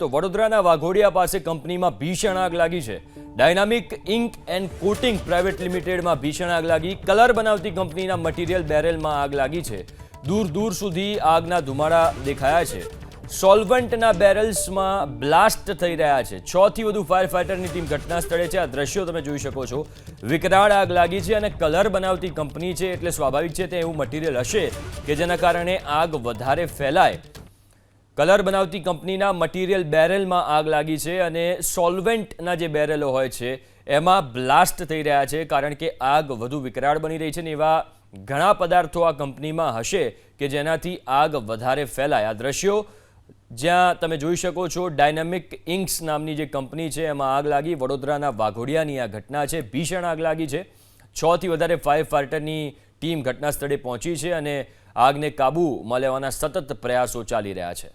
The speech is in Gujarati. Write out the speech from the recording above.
તો વડોદરાના વાઘોડિયા પાસે કંપનીમાં ભીષણ આગ લાગી છે. Dynamic ink and coating private લિમિટેડમાં ભીષણ આગ લાગી. કલર બનાવતી કંપનીના મટીરિયલ બેરેલમાં આગ લાગી છે. દૂર દૂર સુધી આગના ધુમાડા દેખાયા છે. સોલ્વન્ટના બેરલ્સમાં બ્લાસ્ટ થઈ રહ્યા છે. છ થી વધુ ફાયર ફાઇટરની ટીમ ઘટના સ્થળે છે. આ દ્રશ્યો તમે જોઈ શકો છો. વિકરાળ આગ લાગી છે અને કલર બનાવતી કંપની છે એટલે સ્વાભાવિક છે તે એવું મટીરિયલ હશે કે જેના કારણે આગ વધારે ફેલાય. કલર બનાવતી કંપનીના મટીરિયલ બેરેલમાં આગ લાગી છે અને સોલ્વેન્ટના જે બેરેલો હોય છે, એમાં બ્લાસ્ટ થઈ રહ્યા છે, કારણ કે આગ વધુ વિકરાળ બની રહી છે ને એવા ઘણા પદાર્થો આ કંપનીમાં હશે કે જેનાથી આગ વધારે ફેલાય. આ દ્રશ્યો જ્યાં તમે જોઈ શકો છો, ડાયનામિક ઇન્ક્સ નામની જે કંપની છે, એમાં આગ લાગી. વડોદરાના વાઘોડિયાની આ ઘટના છે, ભીષણ આગ લાગી છે. છથી વધારે ફાયર ફાઇટરની ટીમ ઘટના સ્થળે પહોંચી છે અને આગને કાબૂમાં લેવાના સતત પ્રયાસો ચાલી રહ્યા છે.